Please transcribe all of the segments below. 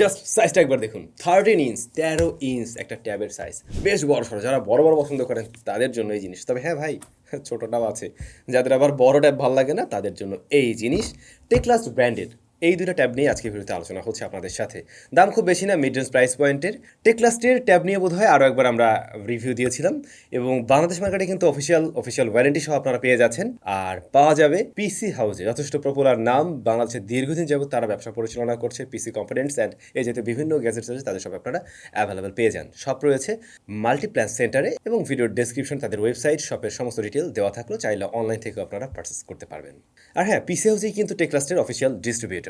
Just সাইজটা একবার দেখুন। থার্টিন ইঞ্চ তেরো ইঞ্চ একটা ট্যাবের সাইজ বেশ বড় সড়ো। যারা বড় বড় পছন্দ করেন, তাদের জন্য এই জিনিস তবে হ্যাঁ ভাই, ছোটোটাও আছে। যাদের আবার বড় ট্যাব ভালো লাগে না, তাদের জন্য এই জিনিস। টেকলাস ব্র্যান্ডের এই দুটো ট্যাব নিয়ে আজকে ভিডিওতে আলোচনা হচ্ছে আপনাদের সাথে। দাম খুব বেশি না মিড রেঞ্জ প্রাইস পয়েন্টের টেকলাস্টের ট্যাব নিয়ে বোধ হয় আরও একবার আমরা রিভিউ দিয়েছিলাম এবং বাংলাদেশ মার্কেটে কিন্তু অফিসিয়াল অফিসিয়াল ওয়ারেন্টি সহ আপনারা পেয়ে যাচ্ছেন। আর পাওয়া যাবে পিসি হাউসে যথেষ্ট পপুলার নাম, বাংলাদেশের দীর্ঘদিন যাবত তারা ব্যবসা পরিচালনা করছে পিসি কম্পোনেন্টস অ্যান্ড এই যেহেতু বিভিন্ন গ্যাজেটস আছে, তাদের সব আপনারা অ্যাভেলেবেল পেয়ে যান। সব রয়েছে মাল্টিপ্ল্যান সেন্টারে এবং ভিডিওর ডেসক্রিপশন তাদের ওয়েবসাইট শপের সমস্ত ডিটেল দেওয়া থাকলেও চাইলে অনলাইন থেকে আপনারা পারচেস করতে পারবেন। আর হ্যাঁ পিসি হাউসেই কিন্তু টেকলাস্টের অফিসিয়াল ডিস্ট্রিবিউটর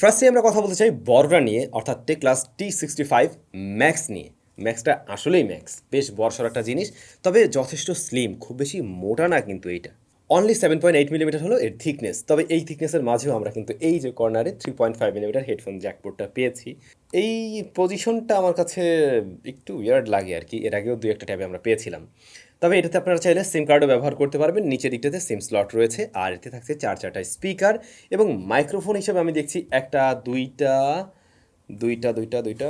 ফার্স্টে আমরা কথা বলতে চাই বড়রা নিয়ে, অর্থাৎ Teclast T sixty five max নিয়ে। ম্যাক্সটা আসলেই ম্যাক্স বেশ বর্ষার একটা জিনিস, তবে যথেষ্ট স্লিম খুব বেশি মোটা না কিন্তু এইটা। Only seven point eight millimetre হলো এর থিকনেস তবে এই থিকনেসের মাঝেও আমরা কিন্তু এই যে কর্নারে three point five millimetre headphone জ্যাকপোর্টটা পেয়েছি। এই পজিশনটা আমার কাছে একটু ইয়ার্ড লাগে আর কি, এর আগেও দু একটা ট্যাবে আমরা পেয়েছিলাম। তবে এটাতে আপনারা চাইলে সিম কার্ডও ব্যবহার করতে পারবেন। নিচের দিকটাতে সিম স্লট রয়েছে। আর এতে থাকছে চার চারটা স্পিকার এবং মাইক্রোফোন হিসেবে আমি দেখছি একটা, দুইটা দুইটা দুইটা দুইটা,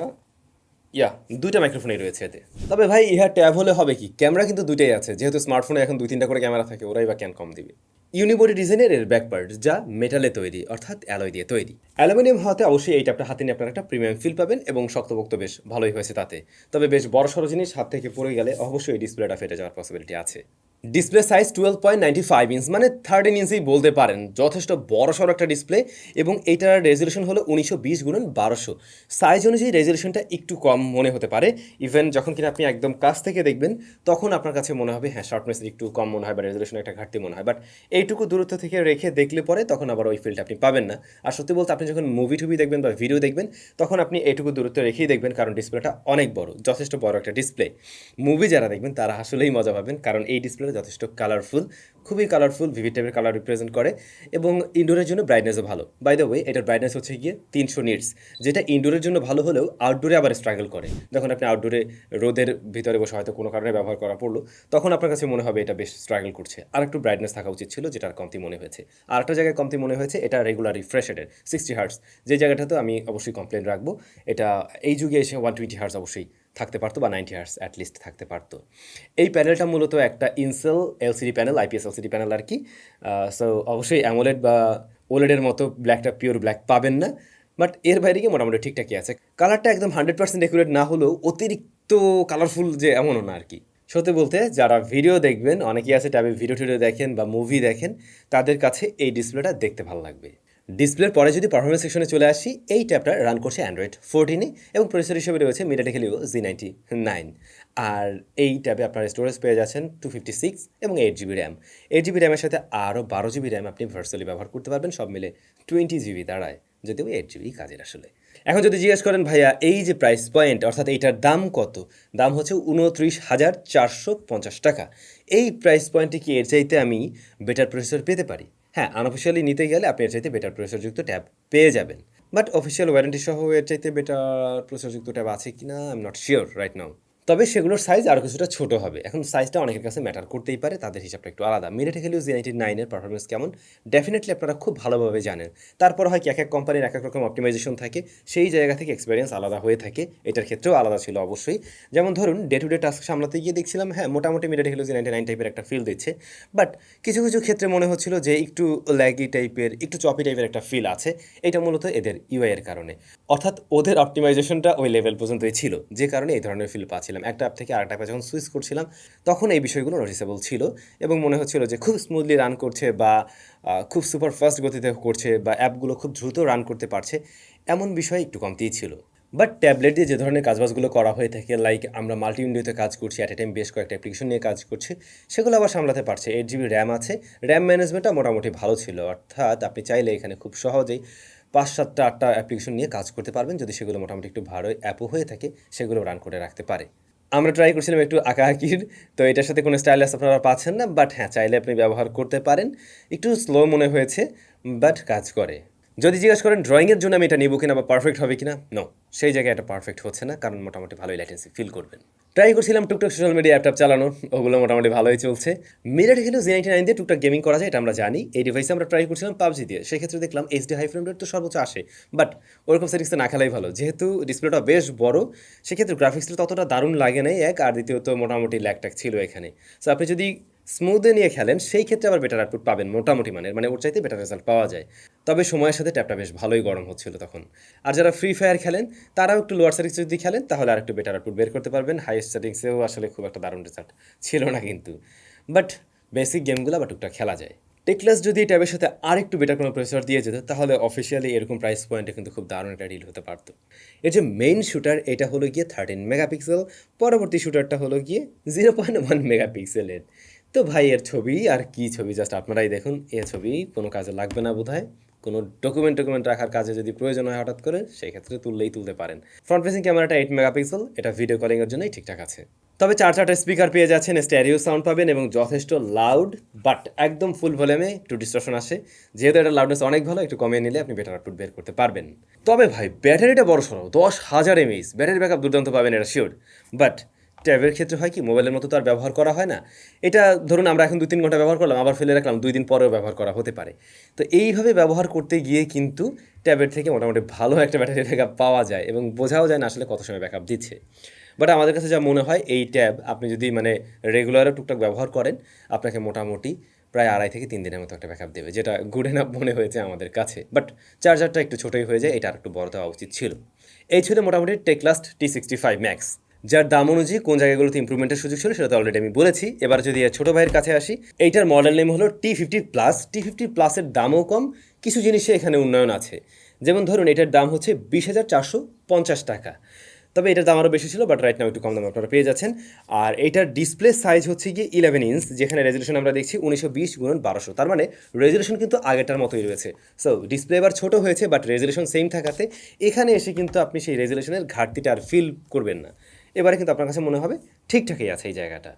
ইয়া, দুইটা মাইক্রোফোনই রয়েছে এতে। তবে ভাই ইহা ট্যাব হলে হবে কি? ক্যামেরা কিন্তু দুইটাই আছে। যেহেতু স্মার্টফোনে এখন দুই তিনটা করে ক্যামেরা থাকে, ওরাই বা ক্যান কম দিবে? ইউনিবডি ডিজাইনের এর ব্যাক পার্ট যা মেটালে তৈরি, অর্থাৎ অ্যালয় দিয়ে তৈরি। অ্যালুমিনিয়াম হওয়াতে অবশ্যই এই ট্যাপটা হাতে নিয়ে আপনার একটা প্রিমিয়াম ফিল পাবেন এবং শক্তপোক্ত বেশ ভালোই হয়েছে তাতে। তবে বেশ বড় সড়ো জিনিস হাত থেকে পড়ে গেলে অবশ্যই ডিসপ্লেটা ফেটে যাওয়ার পসিবিলিটি আছে। Display size twelve point ninety five inch মানে থার্টিন ইঞ্চই বলতে পারেন। যথেষ্ট বড় সড়ো একটা ডিসপ্লে এবং এটার রেজলিউশন হলো উনিশশো বিশ গুণন বারোশো। সাইজ অনুযায়ী রেজলিউশনটা একটু কম মনে হতে পারে। ইভেন যখন কিনা আপনি একদম কাছ থেকে দেখবেন, তখন আপনার কাছে মনে হবে হ্যাঁ শর্টনেস একটু কম মনে হয় বা রেজলিউশন একটা ঘাটতি মনে হয়। বাট এইটুকু দূরত্ব থেকে রেখে দেখলে পরে তখন আবার ওই ফিলটা আপনি পাবেন না। আর সত্যি বলতে আপনি যখন মুভি টুভি দেখবেন বা ভিডিও দেখবেন, তখন আপনি এইটুকু দূরত্ব রেখেই দেখবেন, কারণ ডিসপ্লেটা অনেক বড়, যথেষ্ট বড় একটা ডিসপ্লে মুভি যারা দেখবেন, তারা আসলেই মজা পাবেন, কারণ এই ডিসপ্লেটা যথেষ্ট কালারফুল খুবই কালারফুল ভিভি টাইপের কালার রিপ্রেজেন্ট করে এবং ইনডোরের জন্য ব্রাইটনেসও ভালো। বাই দ্য ওয়ে এটার ব্রাইটনেস হচ্ছে গিয়ে তিনশো নিটস যেটা ইনডোরের জন্য ভালো হলেও আউটডোরে আবার স্ট্রাগল করে। যখন আপনি আউটডোরে রোদের ভিতরে বসে হয়তো কোনো কারণে ব্যবহার করা পড়ল, তখন আপনার কাছে মনে হবে এটা বেশ স্ট্রাগল করছে। আর একটু ব্রাইটনেস থাকা উচিত ছিল, যেটার কমতি মনে হয়েছে। আর একটা জায়গায় কমতি মনে হয়েছে, এটা রেগুলার রিফ্রেশেডের সিক্সটি হার্টস যে জায়গাটাতে আমি অবশ্যই কমপ্লেন রাখব, এটা এই যুগে এসে ওয়ান টোয়েন্টি হার্টস অবশ্যই থাকতে পারতো বা নাইনটি হার্স অ্যাটলিস্ট থাকতে পারতো। এই প্যানেলটা মূলত একটা incell LCD panel IPS LCD panel আর কি। সো অবশ্যই অ্যামোলেড বা ওলেডের মতো ব্ল্যাকটা পিওর ব্ল্যাক পাবেন না বাট এর বাইরে গিয়ে মোটামুটি ঠিকঠাকই আছে। কালারটা একদম হান্ড্রেড পার্সেন্ট একুরেট না হলেও অতিরিক্ত কালারফুল যে এমনও না আর কি। সত্যি বলতে যারা ভিডিও দেখবেন, অনেকেই আছে ট্যাবে ভিডিও টিডিও দেখেন বা মুভি দেখেন, তাদের কাছে এই ডিসপ্লেটা দেখতে ভালো লাগবে। ডিসপ্লের পরে যদি পারফরমেন্স সেকশনে চলে আসি, এই ট্যাবটা রান করছে অ্যান্ড্রয়েড ফোরটিনে এবং প্রসেসর হিসেবে রয়েছে MediaTek Helio G ninety nine আর এই ট্যাবে আপনার স্টোরেজ পেয়ে যাচ্ছেন টু ফিফটি সিক্স এবং eight GB RAM eight GB র্যামের সাথে আরও বারো জিবি র্যাম আপনি ভার্চুয়ালি ব্যবহার করতে পারবেন, সব মিলে টোয়েন্টি জিবি দাঁড়ায় যদিও এইট জিবি কাজের আসলে। এখন যদি জিজ্ঞেস করেন, ভাইয়া, এই যে প্রাইস পয়েন্ট অর্থাৎ এইটার দাম কত? দাম হচ্ছে উনত্রিশ হাজার চারশো পঞ্চাশ টাকা। এই প্রাইস পয়েন্টে কি এর চাইতে আমি বেটার প্রসেসর পেতে পারি? হ্যাঁ আনঅফিসিয়ালি নিতে গেলে আপনি এর চাইতে বেটার প্রসেসরযুক্ত ট্যাব পেয়ে যাবেন। বাট অফিসিয়াল ওয়ারেন্টি সহ এর চাইতে বেটার প্রসেসরযুক্ত ট্যাব আছে কি না I am not sure right now তবে সেগুলোর সাইজ আরও কিছুটা ছোট হবে। এখন সাইজটা অনেকের কাছে ম্যাটার করতেই পারে, তাদের হিসাবটা একটু আলাদা। মিডিয়াটেক হেলিও জি নাইনটি নাইনের পারফরমেন্স কেমন? ডেফিনেটলি আপনারা খুব ভালোভাবে জানেন। তারপর হয় কি, এক এক কোম্পানির এক এক রকম অপটিমাইজেশন থাকে। সেই জায়গা থেকে এক্সপিরিয়েন্স আলাদা হয়ে থাকে। এটার ক্ষেত্রেও আলাদা ছিল অবশ্যই। যেমন ধরুন ডে টু ডে টাস্ক সামলাতে গিয়ে দেখছিলাম হ্যাঁ মোটামুটি MediaTek Helio G ninety nine টাইপের একটা ফিল দিচ্ছে। বাট কিছু কিছু ক্ষেত্রে মনে হচ্ছিল যে একটু ল্যাগি টাইপের একটু চপি টাইপের একটা ফিল আছে। এটা মূলত এদের ইউআই এর কারণে। অর্থাৎ ওদের অপটিমাইজেশনটা ওই লেভেল পর্যন্তই ছিল। যে কারণে এই ধরনের ফিল পাচ্ছিলাম। একটা অ্যাপ থেকে আরেকটা অ্যাপে যখন সুইচ করছিলাম, তখন এই বিষয়গুলো নোটিসেবল ছিল এবং মনে হচ্ছিল যে খুব স্মুথলি রান করছে বা খুব সুপার ফাস্ট গতিতে করছে বা অ্যাপগুলো খুব দ্রুত রান করতে পারছে, এমন বিষয় একটু কমতিই ছিল। বাট ট্যাবলেট দিয়ে যে ধরনের কাজবাজগুলো করা হয়ে থাকে লাইক আমরা মাল্টি উইন্ডোতে কাজ করছি অ্যাট এ টাইম বেশ কয়েকটা অ্যাপ্লিকেশন নিয়ে কাজ করছি, সেগুলো আবার সামলাতে পারছে। এইট জিবি র্যাম আছে। র্যাম ম্যানেজমেন্টটা মোটামুটি ভালো ছিল, অর্থাৎ আপনি চাইলে এখানে খুব সহজেই পাঁচ সাতটা, আটটা অ্যাপ্লিকেশন নিয়ে কাজ করতে পারবেন, যদি সেগুলো মোটামুটি একটু ভালো অ্যাপও হয়ে থাকে, সেগুলো রান করে রাখতে পারে। আমরা ট্রাই করছিলাম একটু আঁকাআঁকির তো এটার সাথে কোনো স্টাইলাস আপনারা পাচ্ছেন না বাট হ্যাঁ চাইলে আপনি ব্যবহার করতে পারেন। একটু স্লো মনে হয়েছে বাট কাজ করে। যদি জিজ্ঞাসা করেন ড্রয়িংয়ের জন্য আমি এটা নেব কিনা বা পারফেক্ট হবে কিনা? নো সেই জায়গায় এটা পারফেক্ট হচ্ছে না, কারণ মোটামুটি ভালোই ল্যাটেন্সি ফিল করবেন। ট্রাই করছিলাম টুকটাক সোশ্যাল মিডিয়া অ্যাপটাপ চালানো, ওগুলো মোটামুটি ভালোই চলছে। মিরাট হিলো জি নাইনটি নাইন দিয়ে টুকটাক গেমিং করা যায়, এটা আমরা জানি। এই ডিভাইসে আমরা ট্রাই করছিলাম পাবজি দিয়ে, সেক্ষেত্রে দেখলাম এইচডি হাই ফ্রেম রেট তো সর্বোচ্চ আসে। বাট ওরকম সেটিংসে না খেলাই ভালো, যেহেতু ডিসপ্লেটা বেশ বড়, সেক্ষেত্রে গ্রাফিক্সটা ততটা দারুণ লাগে নাই, এক, আর দ্বিতীয়ত মোটামুটি ল্যাকট্যাক ছিল এখানে। সো আপনি যদি স্মুথে নিয়ে খেলেন, সেই ক্ষেত্রে আবার বেটার আউটপুট পাবেন মোটামুটি মানের মানে ওর চাইতে বেটার রেজাল্ট পাওয়া যায়। তবে সময়ের সাথে ট্যাপটা বেশ ভালোই গরম হচ্ছিল তখন। আর যারা ফ্রি ফায়ার খেলেন, তারাও একটু লোয়ার সেটিংসে যদি খেলেন, তাহলে আর একটু বেটার আউটপুট বের করতে পারবেন। হাইয়েস্ট সেটিংসেও আসলে খুব একটা দারুণ রেজাল্ট ছিল না কিন্তু। বাট বেসিক গেমগুলো বা টুকটাক খেলা যায়। টেকলাস যদি ট্যাবের সাথে আরেকটু বেটার কোনো প্রসেসর দিয়ে যেত, তাহলে অফিসিয়ালি এরকম প্রাইস পয়েন্টে কিন্তু খুব দারুণ একটা ডিল হতে পারতো। এর যে মেইন শুটার এটা হলো গিয়ে থার্টিন মেগাপিক্সেল পরবর্তী শুটারটা হলো গিয়ে জিরো পয়েন্ট ওয়ান মেগাপিক্সেলের তো ভাই, এর ছবি আর কি ছবি? জাস্ট আপনারাই দেখুন, এ ছবি কোনো কাজে লাগবে না বোধ কোনো ডকুমেন্ট টকুমেন্ট রাখার কাজে যদি প্রয়োজন হয় হঠাৎ করে সেই ক্ষেত্রে তুললেই তুলতে পারেন। ফ্রন্ট ফেসিং ক্যামেরাটা এইট মেগাপিক্সেল এটা ভিডিও কলিংয়ের জন্যই ঠিকঠাক আছে। তবে চার চারটা স্পিকার পেয়ে যাচ্ছেন স্ট্যারিও সাউন্ড পাবেন এবং যথেষ্ট লাউড বাট একদম ফুল ভলিউমে একটু ডিস্ট্রাকশন আসে। যেহেতু এটা লাউডনেস অনেক ভালো, একটু কমিয়ে নিলে আপনি বেটার আউটপুট বের করতে পারবেন। তবে ভাই ব্যাটারিটা বড় সড়ো দশ হাজার এমএইচ ব্যাটারি ব্যাকআপ দুর্দান্ত পাবেন, এটা শিওর বাট ট্যাবের ক্ষেত্রে হয় কি? মোবাইলের মতো তো আর ব্যবহার করা হয় না। এটা ধরুন আমরা এখন দু তিন ঘণ্টা ব্যবহার করলাম, আবার ফেলে রাখলাম, দুই দিন পরেও ব্যবহার করা হতে পারে। তো এইভাবে ব্যবহার করতে গিয়ে কিন্তু ট্যাবের থেকে মোটামুটি ভালো একটা ব্যাটারি ব্যাকআপ পাওয়া যায় এবং বোঝাও যায় না আসলে কত সময় ব্যাকআপ দিচ্ছে। বাট আমাদের কাছে যা মনে হয়, এই ট্যাব আপনি যদি মানে রেগুলারও টুকটাক ব্যবহার করেন, আপনাকে মোটামুটি প্রায় আড়াই থেকে তিন দিনের মতো একটা ব্যাকআপ দেবে, যেটা গুড এনাফ মনে হয়েছে আমাদের কাছে। বাট চার্জারটা একটু ছোটোই হয়ে যায়, এটা আর একটু বড় দেওয়া উচিত ছিল। এই ছিল মোটামুটি Teclast T sixty five max যার দাম অনুযায়ী কোন জায়গাগুলোতে ইম্প্রুভমেন্টের সুযোগ ছিল সেটা তো অলরেডি আমি বলেছি। এবার যদি ছোটো ভাইয়ের কাছে আসি, এইটার মডেল নেম হলো T fifty plus T fifty প্লাসের দামও কম, কিছু জিনিসে এখানে উন্নয়ন আছে। যেমন ধরুন, এটার দাম হচ্ছে বিশ হাজার চারশো পঞ্চাশ টাকা। তবে এটার দাম আরও বেশি ছিল বাট রাইট নাও একটু কম দামে আপনারা পেয়ে যাচ্ছেন। আর এটার ডিসপ্লে সাইজ হচ্ছে গিয়ে ইলেভেন ইঞ্চ যেখানে রেজলিউশন আমরা দেখছি উনিশশো বিশ গুণন বারোশো। তার মানে রেজলিউশন কিন্তু আগেরটার মতোই রয়েছে। সো ডিসপ্লে এবার ছোটো হয়েছে বাট রেজলিউশন সেম থাকাতে এখানে এসে কিন্তু আপনি সেই রেজলিউশনের ঘাটতিটা আর ফিল করবেন না। এবারে কিন্তু আপনার কাছে মনে হবে ঠিকঠাকই আছে এই জায়গাটা।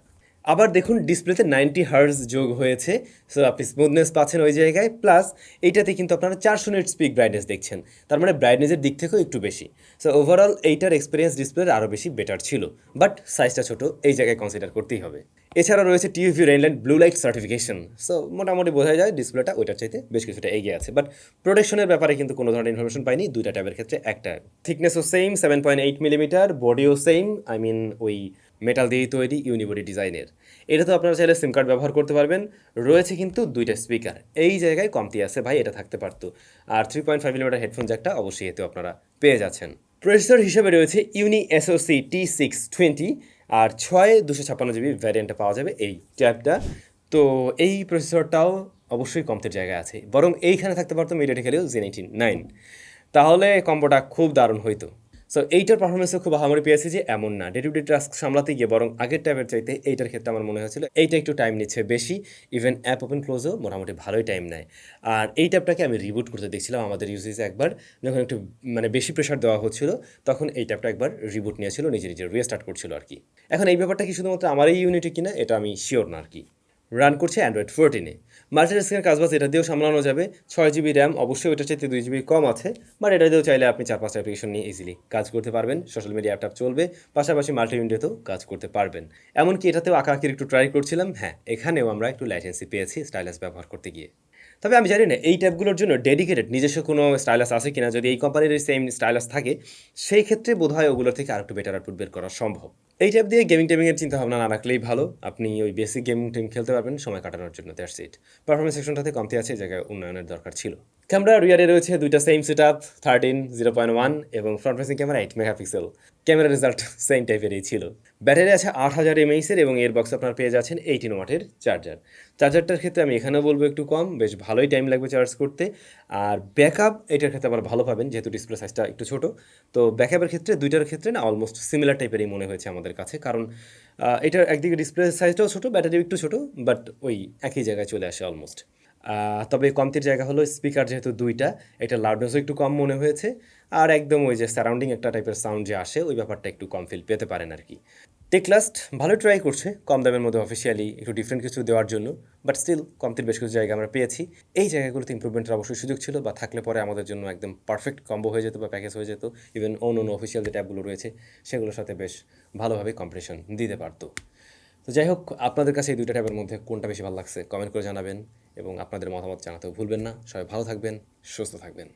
আবার দেখুন ডিসপ্লেতে নাইনটি হার্স যোগ হয়েছে। সো আপনি স্মুথনেস পাচ্ছেন ওই জায়গায়। প্লাস এইটাতে কিন্তু আপনারা চারশো নেট স্পিক ব্রাইটনেস দেখছেন। তার মানে ব্রাইটনেসের দিক থেকেও একটু বেশি। সো ওভারঅল এইটার এক্সপিরিয়েন্স ডিসপ্লের আরও বেশি বেটার ছিল। বাট সাইজটা ছোটো, এই জায়গায় কনসিডার করতেই হবে। এছাড়া রয়েছে TUV Rheinland blue light certification so মোটামুটি বোঝা যায় ডিসপ্লেটা ওইটার চাইতে বেশ কিছুটা এগিয়ে আছে। বাট প্রোটেকশনের ব্যাপারে কিন্তু কোনো ধরনের ইনফরমেশন পাইনি, দুইটা ট্যাবের ক্ষেত্রে একটা। থিকনেসও same seven point eight millimetre বডিও same I mean ওই মেটাল দিয়েই তৈরি ইউনিবডি ডিজাইনের এটা তো আপনারা চাইলে সিম কার্ড ব্যবহার করতে পারবেন। রয়েছে কিন্তু দুইটা স্পিকার এই জায়গায় কমতি আছে ভাই, এটা থাকতে পারতো। আর three point five millimetre headphone জ্যাকটা অবশ্যই এতেও আপনারা পেয়ে যাচ্ছেন। প্রসেসর হিসেবে রয়েছে Uni SOC T six twenty আর ছয় দুশো ছাপ্পান্ন জিবি ভ্যারিয়েন্টটা পাওয়া যাবে এই ট্যাবটা। তো এই প্রসেসরটাও অবশ্যই কমতের জায়গায় আছে। বরং এইখানে থাকতে পারতো মিডিয়াটি খেলেও জেন এইটিন নাইন তাহলে কম্বোটা খুব দারুণ হইতো। সো এইটার পারফরমেন্সও খুব আহামরি পেয়েছে যে এমন না। ডে টু ডে টাস্ক সামলাতে গিয়ে বরং আগের ট্যাবের চাইতে এইটার ক্ষেত্রে আমার মনে হয়েছিল, এইটা একটু টাইম নিচ্ছে বেশি। ইভেন অ্যাপ ওপেন ক্লোজও মোটামুটি ভালোই টাইম নেয়। আর এই ট্যাবটাকে আমি রিবুট করতে দেখছিলাম আমাদের ইউজেসে একবার, যখন একটু মানে বেশি প্রেশার দেওয়া হচ্ছিল, তখন এই ট্যাবটা একবার রিবুট নিয়েছিল, নিজে নিজে রিস্টার্ট করছিল আর কি। এখন এই ব্যাপারটা কি শুধুমাত্র আমার এই ইউনিটে কিনা, এটা আমি শিওর না আর কি। রান করছে অ্যান্ড্রয়েড ফোরটিনে মাল্টিটাস্কিংয়ের কাজবাজ এটা দিয়েও সামলানো যাবে। ছয় জিবি র্যাম অবশ্যই ওটার চাইতে দুই জিবি কম আছে বাট এটা দিয়েও চাইলে আপনি চার পাঁচটা অ্যাপ্লিকেশন নিয়ে ইজিলি কাজ করতে পারবেন। সোশ্যাল মিডিয়া অ্যাপটাপ চলবে, পাশাপাশি মাল্টি উইন্ডোতেও কাজ করতে পারবেন। এমনকি এটাতেও আঁকা আঁকির একটু ট্রাই করছিলাম হ্যাঁ এখানেও আমরা একটু লাইসেন্সি পেয়েছি স্টাইলাস ব্যবহার করতে গিয়ে। তবে আমি জানি না, এই ট্যাবগুলোর জন্য ডেডিকেটেড নিজস্ব কোনো স্টাইলাস আছে কিনা, যদি এই কোম্পানির সেম স্টাইলাস থাকে, সেই ক্ষেত্রে বোধ হয় ওগুলোর থেকে আরেকটু বেটার আউটপুট বের করা সম্ভব। এই টাইপ দিয়ে গেমিং টেমিংয়ের চিন্তা ভাবনা না রাখলেই ভালো। আপনি ওই বেসিক গেমিং টেম খেলতে পারবেন, সময় কাটানোর জন্য দ্যাটস ইট পারফরমেন্স সেকশনটাতে কমতি আছে, এই জায়গায় উন্নয়নের দরকার ছিল। ক্যামেরা রিয়ারে রয়েছে দুইটা same set up thirteen zero point one এবং front facing camera eight megapixel camera result same টাইপেরই ছিল। ব্যাটারি আছে আট হাজার এমএইসের এবং এর বক্স আপনার পেয়ে যাচ্ছেন এইটিন ওয়াটের চার্জার চার্জারটার ক্ষেত্রে আমি এখানেও বলব একটু কম, বেশ ভালোই টাইম লাগবে চার্জ করতে। আর ব্যাকআপ এটার ক্ষেত্রে আবার ভালো পাবেন, যেহেতু ডিসপ্লে সাইজটা একটু ছোটো। তো ব্যাকআপের ক্ষেত্রে দুইটার ক্ষেত্রে না অলমোস্ট সিমিলার টাইপেরই মনে হয়েছে আমাদের কাছে। কারণ এটার একদিকে ডিসপ্লে সাইজটাও ছোটো ব্যাটারিও একটু ছোটো বাট ওই একই জায়গায় চলে আসে অলমোস্ট তবে কমতির জায়গা হলো স্পিকার যেহেতু দুইটা, এটা লাউডনেসও একটু কম মনে হয়েছে, আর একদম ওই যে সারাউন্ডিং একটা টাইপের সাউন্ড যে আসে, ওই ব্যাপারটা একটু কম ফিল পেতে পারেন আর কি টেকলাস্ট ভালো ট্রাই করছে, কম দামের মধ্যে অফিসিয়ালি একটু ডিফারেন্ট কিছু দেওয়ার জন্য বাট স্টিল কমতির বেশ কিছু জায়গা আমরা পেয়েছি। এই জায়গাগুলোতে ইম্প্রুভমেন্টের অবশ্যই সুযোগ ছিল, বা থাকলে পরে আমাদের জন্য একদম পারফেক্ট কম্বো হয়ে যেত বা প্যাকেজ হয়ে যেত ইভেন অন্য অন্য অফিসিয়াল যে ট্যাবগুলো রয়েছে, সেগুলোর সাথে বেশ ভালোভাবে কম্পিটিশন দিতে পারতো। তো যাই হোক, আপনাদের কাছে এই দুইটা ট্যাবের মধ্যে কোনটা বেশি ভালো লাগছে কমেন্ট করে জানাবেন এবং আপনাদের মতামত জানাতেও ভুলবেন না। সবাই ভালো থাকবেন, সুস্থ থাকবেন।